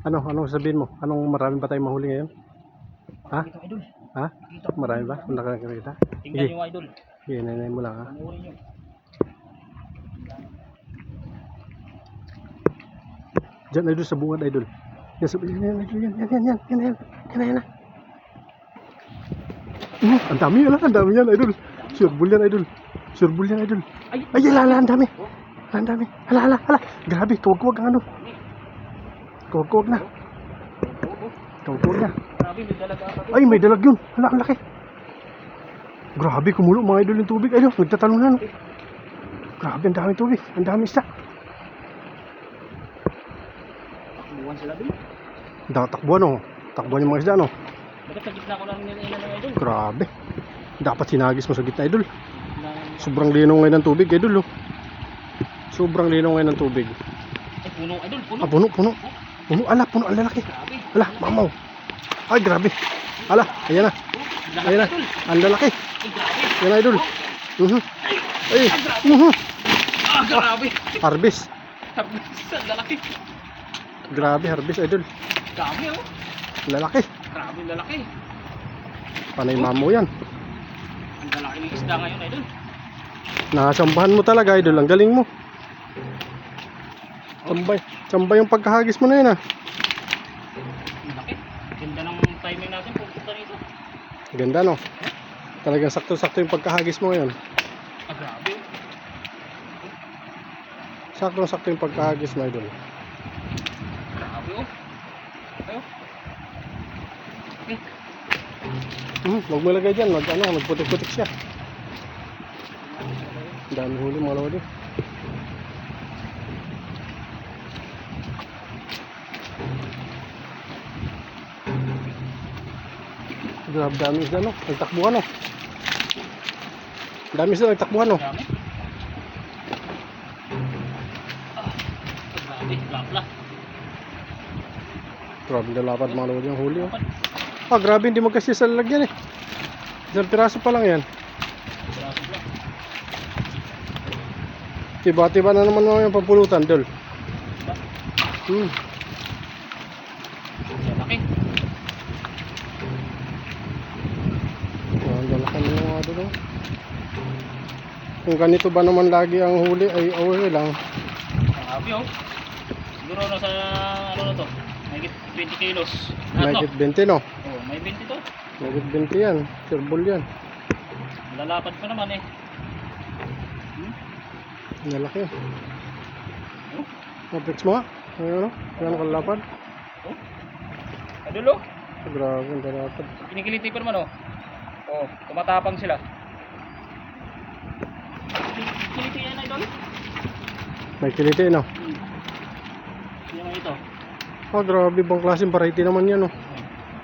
Ano, anong sabihin mo? Anong marami ba tayong mahuli ngayon? Ha? Ha? Marami ba? Nakakita? Tingnan nyo idol. Sige, nanay mo lang ha. Panuorin Diyan idol sa bungad idol. Yan sa yan yan idol yan yan yan yan yan yan yan yan. Uh, ang dami yan ang dami yan idol. Sure bull yan idol. Sure bull yan idol. Ay! Ay, ala, ang dami. Ala, ang dami. Ala, ala, ala. Grabe, kawag-kawag ang ano. Kawag-kawag na. Kawag-kawag na. Grabe, may. Ay, may dalag yun. Hala, ang laki. Grabe, kumulo mga idol yung tubig. Ayun, nagtatalon na, no? Grabe, ang daming tubig. Ang daming isda. Buwan sila doon. Da, takbuhan, oh. Takbuhan yung mga isda, no? Bakit sa gitna ko lang nila ng idol? Grabe. Dapat sinagis mo sa gitna, idol. Na, Sobrang linaw ngayon ng tubig, idol, oh. Sobrang linaw ngayon ng tubig. ay, puno idol, puno. Ah, puno, puno. Puno, ala, puno, ang lalaki. Grabe. Ala, mamaw. Ay, grabe. Ala, ayan na. Ayan na. Ang lalaki. Ay, grabe. Yan, idol. Mhm. Ay, mhm. Ah, grabe. Harvest. Ang lalaki. Grabe, harvest, idol. Dami oh. Lalaki. Grabe lalaki. Panay mamo yan. Ang lalaki ng isda ngayon idol. Nakasambahan mo talaga, idol. Ang galing mo. Sambay. Sambay yung pagkahagis mo na yun, ah. Ang laki. Ganda ng timing natin pupunta rito. Ganda, no? Talagang sakto-sakto yung pagkahagis mo ngayon. Ah, grabe. oh. Sakto-sakto yung pagkahagis mo, idol. Grabe oh. Ayo. Eh, Hmm, huwag mo lagay dyan. Mag, ano, magputik-putik siya. Ang dami huli, mga lodi. Grabe, dami isda, no? Nagtakbuhan, no? Dami isda, nagtakbuhan, no? dami. Ah, grabe. Lapla. Grabe, nalapad mga lodi yung huli, oh. Ah, grabe, hindi magkasya sa lalagyan, eh. Isang piraso pa lang yan. Tiba-tiba na naman mga yung pampulutan, dol. Hmm. Ang laki. Oh, ang lalaki ng mga doon. oh. Kung ganito ba naman lagi ang huli ay okay lang. Grabe oh. Siguro nasa ano na to? Mahigit 20 kilos. Ano? 20 no? May 20 to. May 20 yan. Sirbol yan. Lalapad pa naman eh. Hmm? Ang lalaki. Oh, Mapex mo nga. Ayun ano? Yan kalapad. oh. Oh. Grabe ang kalapad. Kinikiliti pa naman oh. Oh, tumatapang sila. Kiliti yan idol. May kiliti no? Hmm. Yan ito. Oh grabe. Ibang klaseng variety naman yan oh.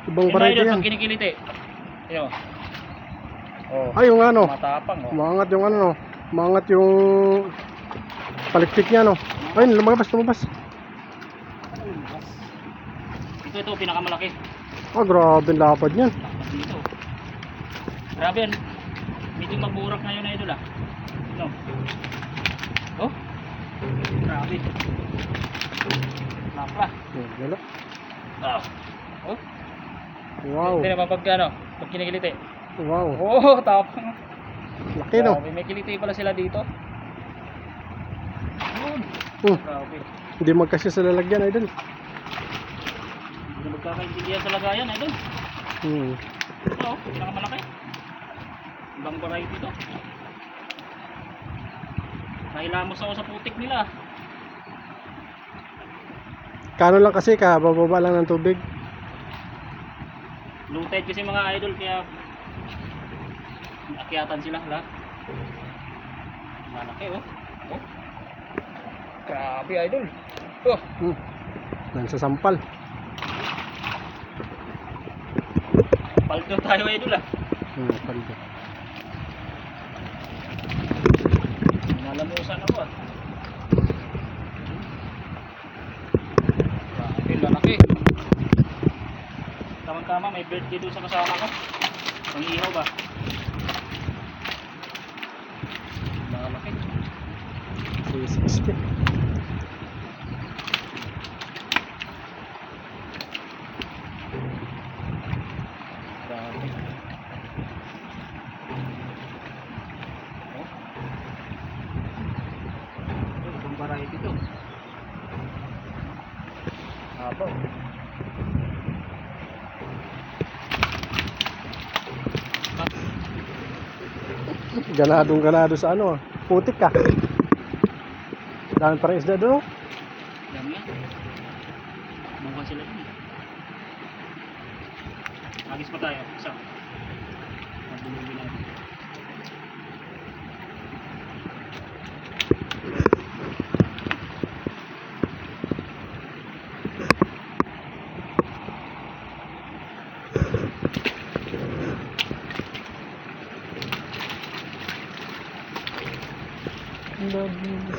Ibang variety yan. pag kinikiliti. Ayan oh. Oh, Ay yung ano. tumatapang oh. Maangat yung ano no. Maangat yung palikpik niya no. Ayun lumabas lumabas. Ito ito pinakamalaki. Oh grabe ang lapad niyan. Dito. Grabe yan. Medyo maburak ngayon na idol ah. No. Oh. Grabe. Ayun, Wala. Ah. Oh. Wow. Hindi naman pag ano, pag kinikiliti. Wow. Oh, tapang. Laki no. Grabe, may kiliti pala sila dito. Yun. Hmm. Grabe. Hindi magkasya sa lalagyan idol. Hindi magkakaintindihan sa lagayan, idol. Hmm. Ito, pinakamalaki. Ibang variety to. Nailamos ako sa putik nila. Kano lang kasi ka, bababa lang ng tubig. Low tide kasi mga idol kaya akyatan sila lahat. Malaki oh. Oh. Grabe idol. Oh, Hmm. Nasa sampal. paldo tayo idol ah. Hmm, paldo. Nalamusan ako ah. Tama, may birthday doon sa kasama ko. Pangihaw ba? 360. Oh. Ito, itong variety to. Haba. Ganadong ganado sa ano. Putik ka. Dami parang isda doon. oh. Dami yan. Buka sila eh. Agis pa tayo. Isa. Lord you.